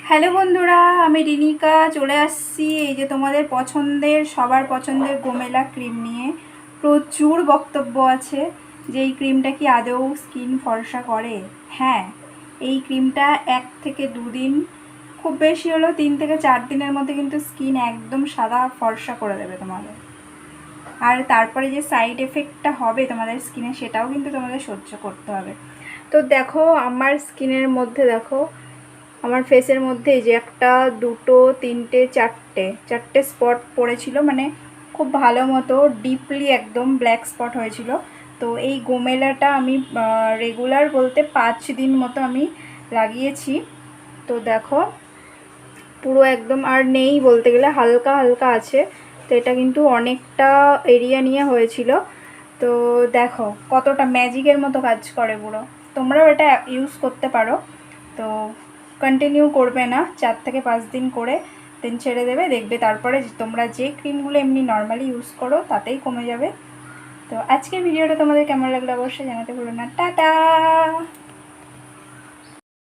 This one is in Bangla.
হ্যালো বন্ধুরা, আমি রিনিকা চলে আসছি এই যে তোমাদের পছন্দের, সবার পছন্দের গোমেলা ক্রিম নিয়ে। প্রচুর বক্তব্য আছে যে এই ক্রিমটা কি আদৌ স্কিন ফর্সা করে? হ্যাঁ এই ক্রিমটা এক থেকে দুদিন খুব বেশি হলো তিন থেকে চার দিনের মধ্যে কিন্তু স্কিন একদম সাদা ফর্সা করে দেবে তোমাদের। আর তারপরে যে সাইড এফেক্টটা হবে তোমাদের স্কিনে, সেটাও কিন্তু তোমাদের সহ্য করতে হবে। তো দেখো, আমার স্কিনের মধ্যে দেখো আমার ফেসের মধ্যে যে একটা দুটো, তিনটে, চারটে চারটে স্পট পড়েছিল মানে খুব ভালো মতো ডিপলি একদম ব্ল্যাক স্পট হয়েছিল। তো এই গোমেলাটা আমি রেগুলার বলতে পাঁচ দিন মতো আমি লাগিয়েছি। তো দেখো, পুরো একদম আর নেই বলতে গেলে, হালকা হালকা আছে। তো এটা কিন্তু অনেকটা এরিয়া নিয়ে হয়েছিল। তো দেখো, কতটা ম্যাজিকের মতো কাজ করে পুরো। তোমরাও এটা ইউজ করতে পারো। তো কন্টিনিউ করবে না। চার থেকে পাঁচ দিন করে দেন ছেড়ে দেবে, দেখবে তারপরে তোমরা যে ক্রিমগুলো এমনি নর্মালি ইউজ করো, তাতেই কমে যাবে। তো আজকের ভিডিওটা তোমাদের কেমন লাগল অবশ্যই জানাতে ভুলো না। টাটা!